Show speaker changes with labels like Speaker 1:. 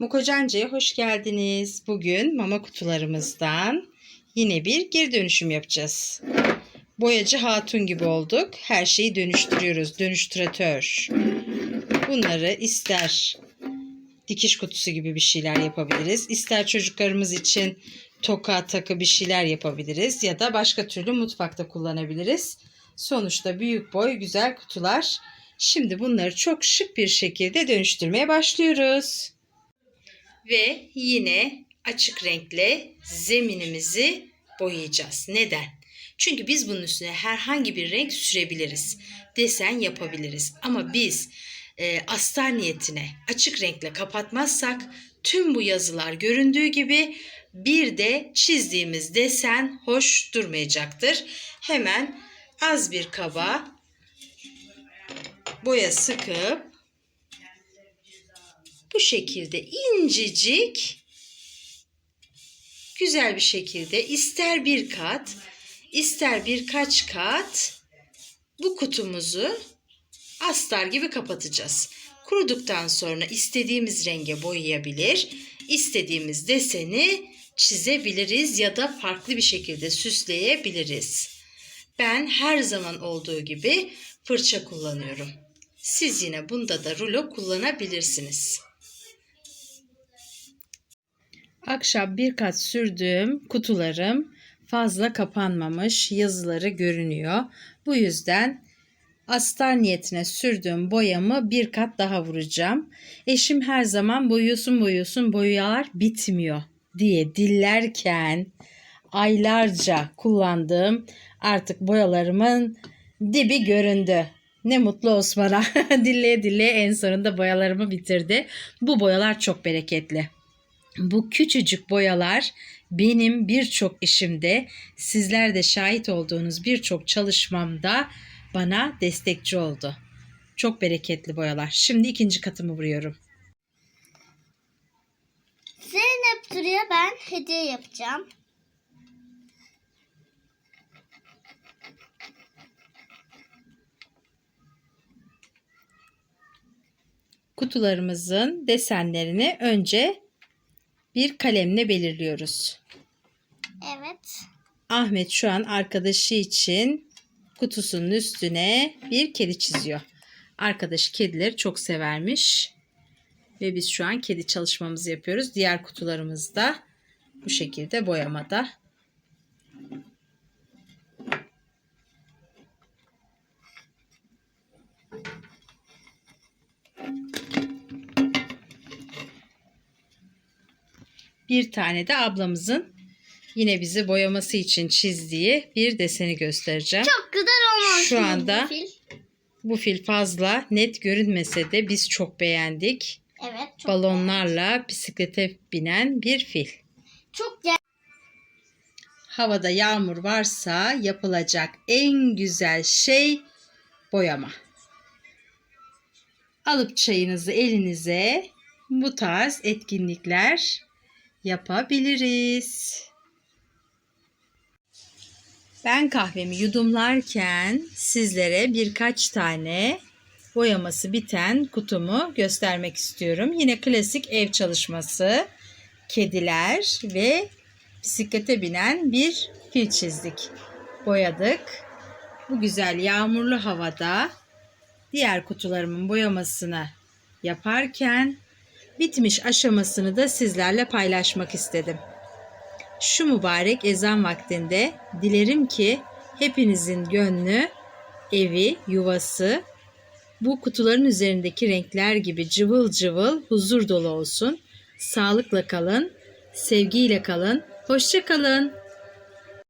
Speaker 1: Mukocancı'ya hoş geldiniz. Bugün mama kutularımızdan yine bir geri dönüşüm yapacağız. Boyacı hatun gibi olduk. Her şeyi dönüştürüyoruz. Dönüştüratör. Bunları ister dikiş kutusu gibi bir şeyler yapabiliriz. İster çocuklarımız için toka takı bir şeyler yapabiliriz. Ya da başka türlü mutfakta kullanabiliriz. Sonuçta büyük boy güzel kutular. Şimdi bunları çok şık bir şekilde dönüştürmeye başlıyoruz. Ve yine açık renkle zeminimizi boyayacağız. Neden? Çünkü biz bunun üstüne herhangi bir renk sürebiliriz. Desen yapabiliriz. Ama biz e, astar niyetine açık renkle kapatmazsak tüm bu yazılar göründüğü gibi bir de çizdiğimiz desen hoş durmayacaktır. Hemen az bir kaba boya sıkıp bu şekilde incecik güzel bir şekilde ister bir kat ister birkaç kat bu kutumuzu astar gibi kapatacağız. Kuruduktan sonra istediğimiz renge boyayabilir, istediğimiz deseni çizebiliriz ya da farklı bir şekilde süsleyebiliriz. Ben her zaman olduğu gibi fırça kullanıyorum. Siz yine bunda da rulo kullanabilirsiniz. Akşam bir kat sürdüğüm kutularım fazla kapanmamış, yazıları görünüyor. Bu yüzden astar niyetine sürdüğüm boyamı bir kat daha vuracağım. Eşim her zaman boyuyorsun boyuyorsun boyalar bitmiyor diye dillerken aylarca kullandığım artık boyalarımın dibi göründü. Ne mutlu Osman'a. dilleye dilleye en sonunda boyalarımı bitirdi. Bu boyalar çok bereketli. Bu küçücük boyalar benim birçok işimde, sizler de şahit olduğunuz birçok çalışmamda bana destekçi oldu. Çok bereketli boyalar. Şimdi ikinci katımı vuruyorum.
Speaker 2: Zeynep duruyor ben hediye yapacağım.
Speaker 1: Kutularımızın desenlerini önce bir kalemle belirliyoruz.
Speaker 2: Evet.
Speaker 1: Ahmet şu an arkadaşı için kutusunun üstüne bir kedi çiziyor. Arkadaşı kedileri çok severmiş. Ve biz şu an kedi çalışmamızı yapıyoruz. Diğer kutularımız da bu şekilde boyamada. Bir tane de ablamızın yine bizi boyaması için çizdiği bir deseni göstereceğim.
Speaker 2: Çok güzel olmuş.
Speaker 1: Şu anda-
Speaker 2: bu fil.
Speaker 1: Bu fil fazla net görünmese de biz çok beğendik.
Speaker 2: Evet. Çok
Speaker 1: Balonlarla bisiklete binen bir fil.
Speaker 2: Çok güzel.
Speaker 1: Havada yağmur varsa yapılacak en güzel şey boyama. Alıp çayınızı elinize bu tarz etkinlikler yapabiliriz. Ben kahvemi yudumlarken sizlere birkaç tane boyaması biten kutumu göstermek istiyorum. Yine klasik ev çalışması, kediler ve bisiklete binen bir fil çizdik. Boyadık. Bu güzel yağmurlu havada diğer kutularımın boyamasını yaparken bitmiş aşamasını da sizlerle paylaşmak istedim. Şu mübarek ezan vaktinde dilerim ki hepinizin gönlü, evi, yuvası bu kutuların üzerindeki renkler gibi cıvıl cıvıl huzur dolu olsun. Sağlıkla kalın, sevgiyle kalın, hoşça kalın.